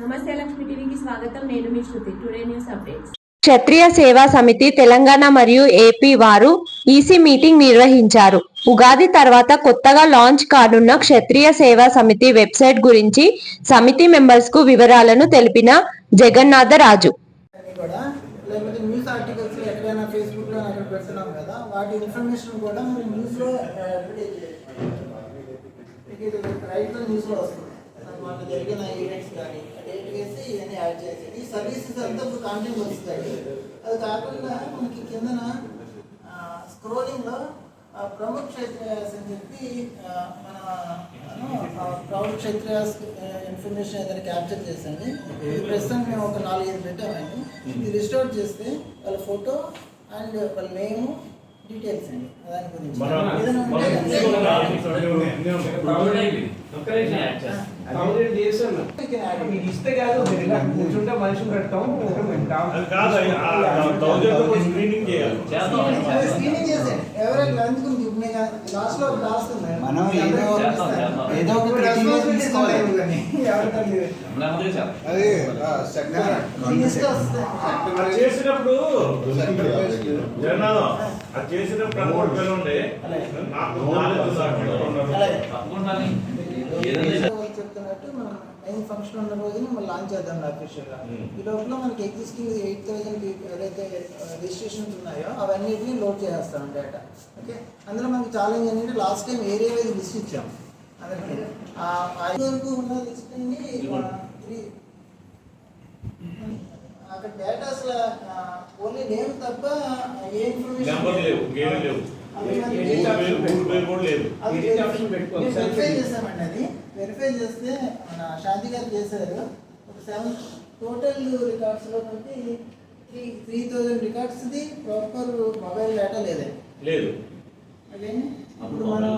నమస్తే లక్ష్మి టీవీకి స్వాగతం. నేను మీ Shruti. Today news updates. Kshatriya Seva Samiti Telangana మరియు ఏపీ వారు ఈసీ మీటింగ్ నిర్వహించారు. ఉగాది తర్వాత కొత్తగా లాంచ్ కానున్న క్షత్రియ సేవా సమితి వెబ్సైట్ గురించి సమితి మెంబర్స్కు వివరాలను తెలిపిన జగన్నాథరాజు అన్ని కూడా లేకపోతే న్యూస్ ఆర్టికల్స్ ఎక్కడైనా ఫేస్బుక్లో అక్కడ పెడుతున్నాం కదా వాటి ఇన్ఫర్మేషన్ కూడా మరి న్యూస్లో అడ్వర్టైజ్ చేయాలి మీకు ఇది రైట్లో న్యూస్లో వస్తుంది. మన జరిగిన ఈవెంట్స్ కానీ డేట్ యాడ్ చేసి ఈ సర్వీసెస్ అంతా ఇప్పుడు కంటిన్యూ వస్తాయి. అది కాకుండా మనకి కిందన స్క్రోలింగ్లో ప్రముఖ క్షేత్రయాస్ అని చెప్పి మన ప్రముఖ క్షేత్రయాస్ ఇన్ఫర్మేషన్ ఏదైనా క్యాప్చర్ చేసండి ఇది ప్రస్తుతం మేము ఒక నాలుగైదు పెట్టామండి ఇది లిస్ట్ చేస్తే వాళ్ళ ఫోటో అండ్ వాళ్ళ నేమ్ డీటెయిల్స్ అండి దాని గురించి ఏదైనా ఉంటే కంప్లీట్ చేసాను you can add it. మీకు ఇస్తే కాదు మీరు ఇలా కూర్చుంటే మనిషిని పెడతాం అది కాదు థౌజండ్ స్క్రీనింగ్ మనం ఏదో ఏదో చేసినప్పుడు అది చేసినప్పుడు నాకు చెప్తున్నట్టు మనం మెయిన్ ఫంక్షన్ ఉన్న రోజున మనం లాంచ్ చేద్దాం అఫీషియల్గా. Hmm. ఈ లోపల మనకి ఎగ్జిస్టింగ్ ఎయిట్ థౌసండ్ ఏదైతే రిజిస్ట్రేషన్స్ ఉన్నాయో అవన్నిటిని లోడ్ చేస్తాం డేటా ఓకే అందులో మనకి ఛాలెంజ్ ఏంటంటే last time area wise list ఇచ్చాం? అందరికీ. ఐదు వరకు ఉన్న లిస్ట్ అన్ని త్రీ అక్కడ డేటా అసలు ఓన్లీ నేమ్ తప్ప ఏ నెంబర్ లేదు. వెరిఫై చేసామండి అది. వెరిఫై చేస్తే మన శాంతి గారు చేశారు. ఒక సెవెన్ టోటల్ రికార్డ్స్లో మనకి three three thousand records the proper mobile data లేదండి. లేదు. అదే ఇప్పుడు మనం